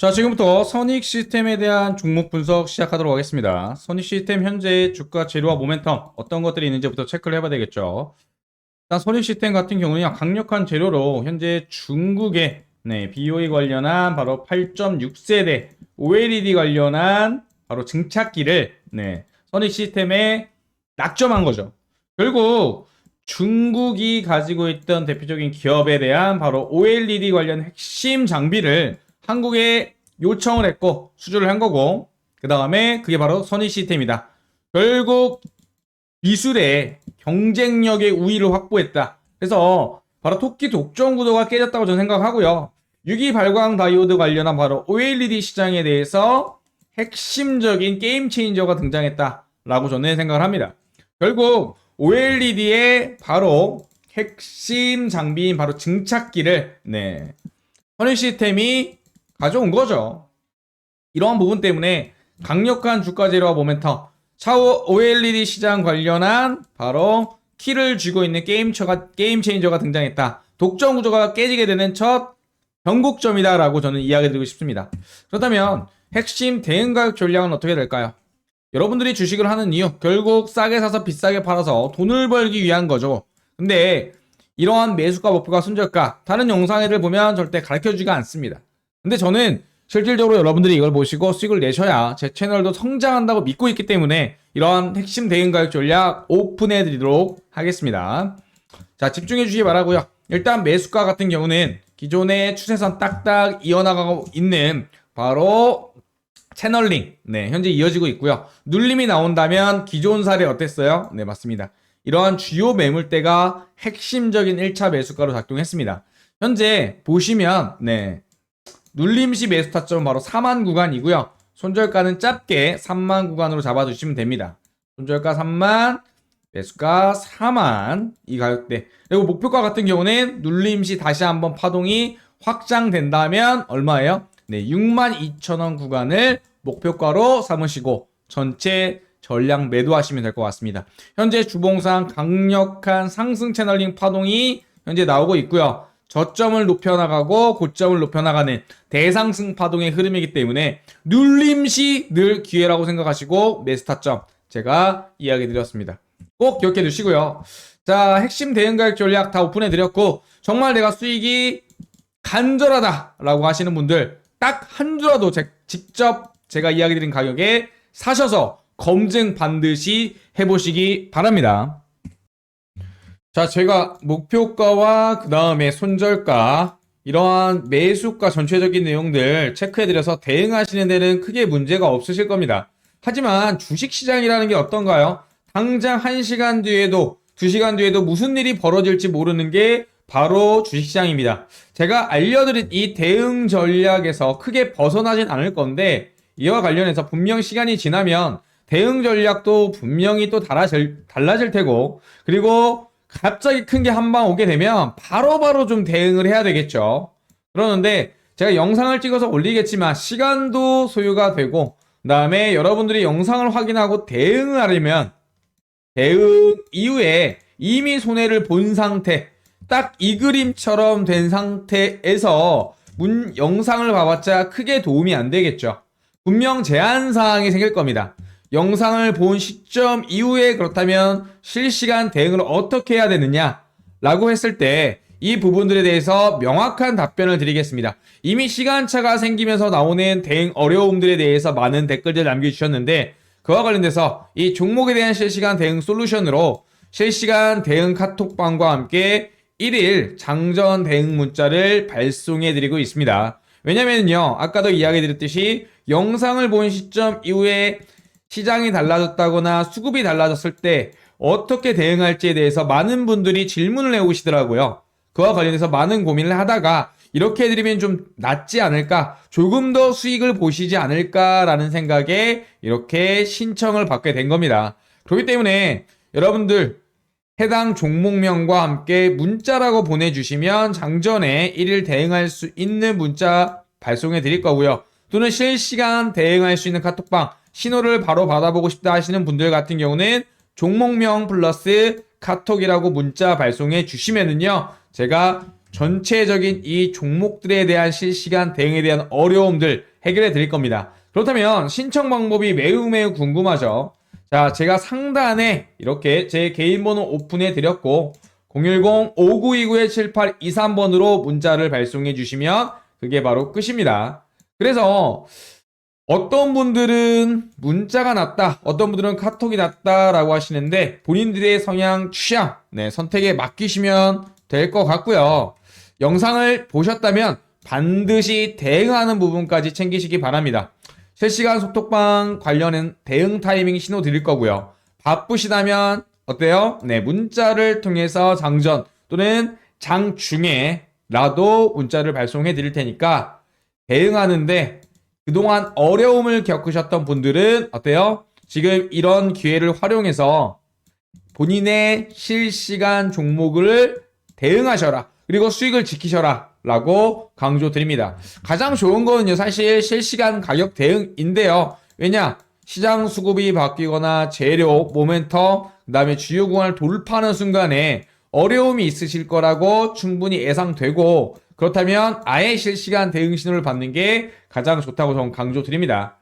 자, 지금부터 선익 시스템에 대한 종목 분석 시작하도록 하겠습니다. 선익 시스템 현재 주가 재료와 모멘텀 어떤 것들이 있는지부터 체크를 해봐야 되겠죠. 일단 선익 시스템 같은 경우는 강력한 재료로 현재 중국의 네, BOE 관련한 바로 8.6세대 OLED 관련한 바로 증착기를 네, 선익 시스템에 낙점한 거죠. 결국 중국이 가지고 있던 대표적인 기업에 대한 바로 OLED 관련 핵심 장비를 한국에 요청을 했고 수주를 한 거고 그 다음에 그게 바로 선의 시스템이다. 결국 기술의 경쟁력의 우위를 확보했다. 그래서 바로 토끼 독점 구도가 깨졌다고 저는 생각하고요. 유기 발광 다이오드 관련한 바로 OLED 시장에 대해서 핵심적인 게임 체인저가 등장했다라고 저는 생각을 합니다. 결국 OLED의 바로 핵심 장비인 바로 증착기를 네. 선의 시스템이 가져온 거죠. 이러한 부분 때문에 강력한 주가 재료와 모멘텀, 차후 OLED 시장 관련한 바로 키를 쥐고 있는 게임처가 게임 체인저가 등장했다. 독점 구조가 깨지게 되는 첫 변곡점이다라고 저는 이야기 드리고 싶습니다. 그렇다면 핵심 대응 가격 전략은 어떻게 될까요? 여러분들이 주식을 하는 이유 결국 싸게 사서 비싸게 팔아서 돈을 벌기 위한 거죠. 근데 이러한 매수가 목표가 손절가 다른 영상들을 보면 절대 가르쳐주지가 않습니다. 근데 저는 실질적으로 여러분들이 이걸 보시고 수익을 내셔야 제 채널도 성장한다고 믿고 있기 때문에 이러한 핵심 대응 가격 전략 오픈해 드리도록 하겠습니다. 자, 집중해 주시기 바라고요. 일단 매수가 같은 경우는 기존의 추세선 딱딱 이어나가고 있는 바로 채널링. 네, 현재 이어지고 있고요. 눌림이 나온다면 기존 사례 어땠어요? 네, 맞습니다. 이러한 주요 매물대가 핵심적인 1차 매수가로 작동했습니다. 현재 보시면 네. 눌림시 매수 타점은 바로 4만 구간이고요. 손절가는 짧게 3만 구간으로 잡아주시면 됩니다. 손절가 3만, 매수가 4만 이 가격대. 그리고 목표가 같은 경우는 눌림시 다시 한번 파동이 확장된다면 얼마예요? 네, 6만 2천 원 구간을 목표가로 삼으시고 전체 전량 매도하시면 될 것 같습니다. 현재 주봉상 강력한 상승 채널링 파동이 현재 나오고 있고요. 저점을 높여나가고 고점을 높여나가는 대상승 파동의 흐름이기 때문에 눌림시 늘 기회라고 생각하시고 매스타점 제가 이야기 드렸습니다. 꼭 기억해 두시고요. 자, 핵심 대응 가격 전략 다 오픈해 드렸고 정말 내가 수익이 간절하다라고 하시는 분들 딱 한 주라도 제, 직접 제가 이야기 드린 가격에 사셔서 검증 반드시 해보시기 바랍니다. 자, 제가 목표가와 그 다음에 손절가, 이러한 매수가 전체적인 내용들 체크해드려서 대응하시는 데는 크게 문제가 없으실 겁니다. 하지만 주식시장이라는 게 어떤가요? 당장 1시간 뒤에도, 2시간 뒤에도 무슨 일이 벌어질지 모르는 게 바로 주식시장입니다. 제가 알려드린 이 대응 전략에서 크게 벗어나진 않을 건데, 이와 관련해서 분명 시간이 지나면 대응 전략도 분명히 또 달라질, 달라질 테고, 그리고 갑자기 큰 게 한 방 오게 되면 바로 바로 좀 대응을 해야 되겠죠. 그러는데 제가 영상을 찍어서 올리겠지만 시간도 소요가 되고, 그 다음에 여러분들이 영상을 확인하고 대응을 하려면 대응 이후에 이미 손해를 본 상태, 딱 이 그림처럼 된 상태에서 문 영상을 봐봤자 크게 도움이 안 되겠죠. 분명 제한 사항이 생길 겁니다. 영상을 본 시점 이후에 그렇다면 실시간 대응을 어떻게 해야 되느냐? 라고 했을 때 이 부분들에 대해서 명확한 답변을 드리겠습니다. 이미 시간차가 생기면서 나오는 대응 어려움들에 대해서 많은 댓글들 남겨주셨는데 그와 관련돼서 이 종목에 대한 실시간 대응 솔루션으로 실시간 대응 카톡방과 함께 1일 장전 대응 문자를 발송해 드리고 있습니다. 왜냐면요, 아까도 이야기 드렸듯이 영상을 본 시점 이후에 시장이 달라졌다거나 수급이 달라졌을 때 어떻게 대응할지에 대해서 많은 분들이 질문을 해오시더라고요. 그와 관련해서 많은 고민을 하다가 이렇게 해드리면 좀 낫지 않을까, 조금 더 수익을 보시지 않을까라는 생각에 이렇게 신청을 받게 된 겁니다. 그렇기 때문에 여러분들 해당 종목명과 함께 문자라고 보내주시면 장전에 1일 대응할 수 있는 문자 발송해 드릴 거고요. 또는 실시간 대응할 수 있는 카톡방 신호를 바로 받아보고 싶다 하시는 분들 같은 경우는 종목명 플러스 카톡이라고 문자 발송해 주시면은요. 제가 전체적인 이 종목들에 대한 실시간 대응에 대한 어려움들 해결해 드릴 겁니다. 그렇다면 신청 방법이 매우 매우 궁금하죠. 자, 제가 상단에 이렇게 제 개인 번호 오픈해 드렸고 010-5929-7823번으로 문자를 발송해 주시면 그게 바로 끝입니다. 그래서 어떤 분들은 문자가 낫다, 어떤 분들은 카톡이 낫다라고 하시는데 본인들의 성향, 취향, 네, 선택에 맡기시면 될 것 같고요. 영상을 보셨다면 반드시 대응하는 부분까지 챙기시기 바랍니다. 실시간 소톡방 관련된 대응 타이밍 신호 드릴 거고요. 바쁘시다면 어때요? 네, 문자를 통해서 장전 또는 장 중에라도 문자를 발송해 드릴 테니까 대응하는데 그동안 어려움을 겪으셨던 분들은 어때요? 지금 이런 기회를 활용해서 본인의 실시간 종목을 대응하셔라. 그리고 수익을 지키셔라. 라고 강조드립니다. 가장 좋은 거는요, 사실 실시간 가격 대응인데요. 왜냐? 시장 수급이 바뀌거나 재료, 모멘텀, 그 다음에 주요 구간을 돌파하는 순간에 어려움이 있으실 거라고 충분히 예상되고, 그렇다면 아예 실시간 대응 신호를 받는 게 가장 좋다고 저는 강조드립니다.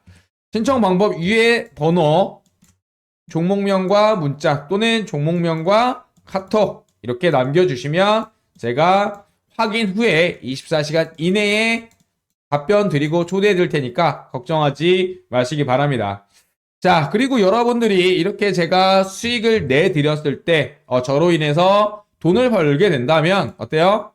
신청 방법 위에 번호, 종목명과 문자 또는 종목명과 카톡 이렇게 남겨주시면 제가 확인 후에 24시간 이내에 답변 드리고 초대해 드릴 테니까 걱정하지 마시기 바랍니다. 자, 그리고 여러분들이 이렇게 제가 수익을 내드렸을 때, 어, 저로 인해서 돈을 벌게 된다면, 어때요?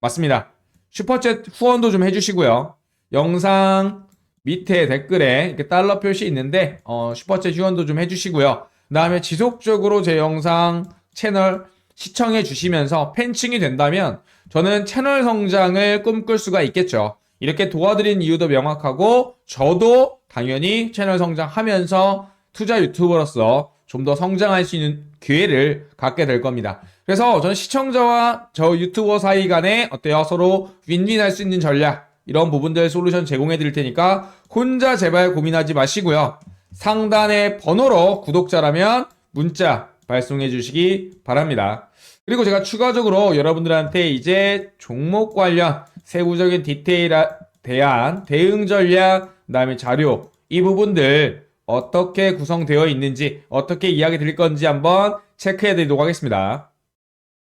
맞습니다. 슈퍼챗 후원도 좀 해주시고요. 영상 밑에 댓글에 이렇게 달러 표시 있는데, 어, 슈퍼챗 후원도 좀 해주시고요. 그 다음에 지속적으로 제 영상 채널 시청해 주시면서 팬층이 된다면, 저는 채널 성장을 꿈꿀 수가 있겠죠. 이렇게 도와드린 이유도 명확하고 저도 당연히 채널 성장하면서 투자 유튜버로서 좀 더 성장할 수 있는 기회를 갖게 될 겁니다. 그래서 저는 시청자와 저 유튜버 사이 간에 어때요? 서로 윈윈할 수 있는 전략 이런 부분들 솔루션 제공해 드릴 테니까 혼자 제발 고민하지 마시고요. 상단의 번호로 구독자라면 문자 발송해 주시기 바랍니다. 그리고 제가 추가적으로 여러분들한테 이제 종목 관련 세부적인 디테일에 대한 대응 전략, 그다음에 자료 이 부분들 어떻게 구성되어 있는지 어떻게 이야기 드릴 건지 한번 체크해 드리도록 하겠습니다.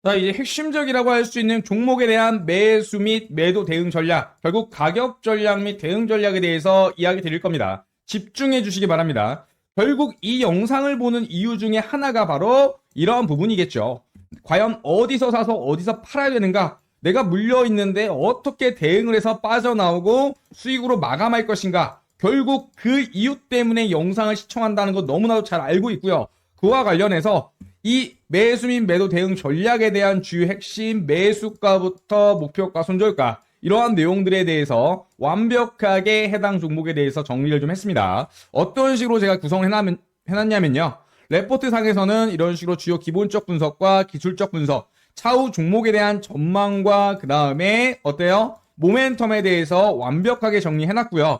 자, 이제 핵심적이라고 할 수 있는 종목에 대한 매수 및 매도 대응 전략, 결국 가격 전략 및 대응 전략에 대해서 이야기 드릴 겁니다. 집중해 주시기 바랍니다. 결국 이 영상을 보는 이유 중에 하나가 바로 이러한 부분이겠죠. 과연 어디서 사서 어디서 팔아야 되는가? 내가 물려 있는데 어떻게 대응을 해서 빠져나오고 수익으로 마감할 것인가? 결국 그 이유 때문에 영상을 시청한다는 거 너무나도 잘 알고 있고요. 그와 관련해서 이 매수 및 매도 대응 전략에 대한 주요 핵심 매수가부터 목표가, 손절가 이러한 내용들에 대해서 완벽하게 해당 종목에 대해서 정리를 좀 했습니다. 어떤 식으로 제가 구성을 해놨, 해놨냐면요. 레포트 상에서는 이런 식으로 주요 기본적 분석과 기술적 분석, 차후 종목에 대한 전망과 그 다음에 어때요? 모멘텀에 대해서 완벽하게 정리해놨고요.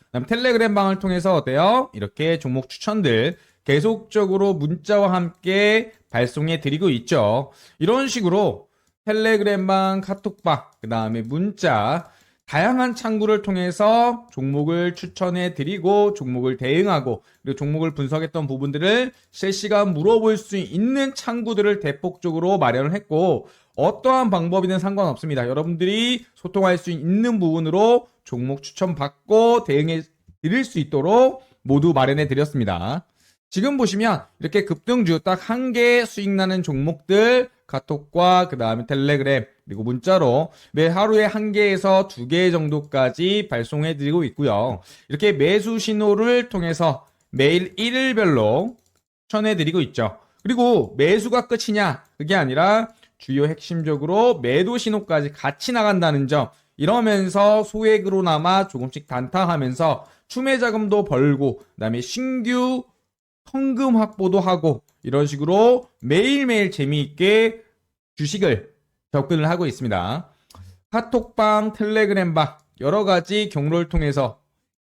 그 다음 텔레그램 방을 통해서 어때요? 이렇게 종목 추천들 계속적으로 문자와 함께 발송해 드리고 있죠. 이런 식으로 텔레그램방, 카톡방, 그 다음에 문자, 다양한 창구를 통해서 종목을 추천해 드리고 종목을 대응하고 그리고 종목을 분석했던 부분들을 실시간 물어볼 수 있는 창구들을 대폭적으로 마련을 했고 어떠한 방법이든 상관없습니다. 여러분들이 소통할 수 있는 부분으로 종목 추천 받고 대응해 드릴 수 있도록 모두 마련해 드렸습니다. 지금 보시면 이렇게 급등주 딱 한 개 수익 나는 종목들 카톡과 그 다음에 텔레그램 그리고 문자로 매 하루에 한 개에서 두 개 정도까지 발송해 드리고 있고요. 이렇게 매수 신호를 통해서 매일 일일별로 추천해 드리고 있죠. 그리고 매수가 끝이냐? 그게 아니라 주요 핵심적으로 매도 신호까지 같이 나간다는 점. 이러면서 소액으로나마 조금씩 단타하면서 추매 자금도 벌고 그다음에 신규 현금 확보도 하고 이런 식으로 매일매일 재미있게 주식을 접근을 하고 있습니다. 카톡방, 텔레그램방 여러 가지 경로를 통해서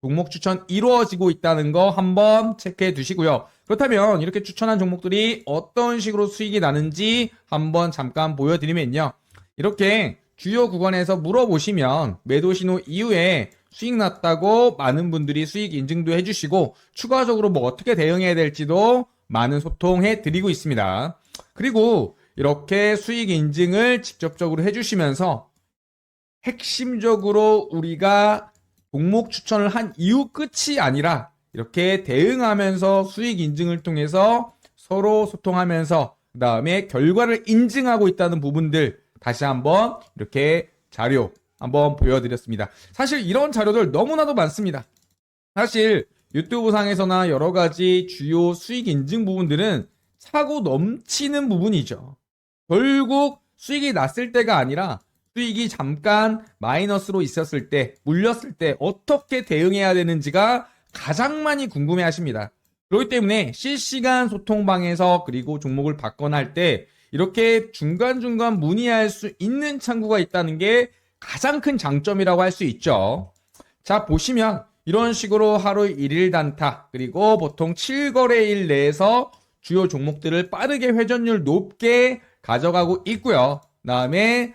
종목 추천 이루어지고 있다는 거 한번 체크해 두시고요. 그렇다면 이렇게 추천한 종목들이 어떤 식으로 수익이 나는지 한번 잠깐 보여드리면요. 이렇게 주요 구간에서 물어보시면 매도 신호 이후에 수익 났다고 많은 분들이 수익 인증도 해주시고 추가적으로 뭐 어떻게 대응해야 될지도 많은 소통해 드리고 있습니다. 그리고 이렇게 수익 인증을 직접적으로 해주시면서 핵심적으로 우리가 종목 추천을 한 이후 끝이 아니라 이렇게 대응하면서 수익 인증을 통해서 서로 소통하면서 그 다음에 결과를 인증하고 있다는 부분들 다시 한번 이렇게 자료 한번 보여드렸습니다. 사실 이런 자료들 너무나도 많습니다. 사실 유튜브 상에서나 여러 가지 주요 수익 인증 부분들은 사고 넘치는 부분이죠. 결국 수익이 났을 때가 아니라 수익이 잠깐 마이너스로 있었을 때, 물렸을 때 어떻게 대응해야 되는지가 가장 많이 궁금해 하십니다. 그렇기 때문에 실시간 소통방에서 그리고 종목을 받거나 할 때 이렇게 중간중간 문의할 수 있는 창구가 있다는 게 가장 큰 장점이라고 할 수 있죠. 자, 보시면 이런 식으로 하루 1일 단타, 그리고 보통 7거래일 내에서 주요 종목들을 빠르게 회전율 높게 가져가고 있고요. 다음에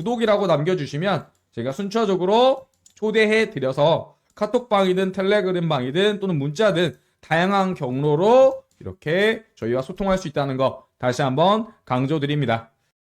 구독이라고 남겨주시면 제가 순차적으로 초대해 드려서 카톡방이든 텔레그램방이든 또는 문자든 다양한 경로로 이렇게 저희와 소통할 수 있다는 거 다시 한번 강조드립니다.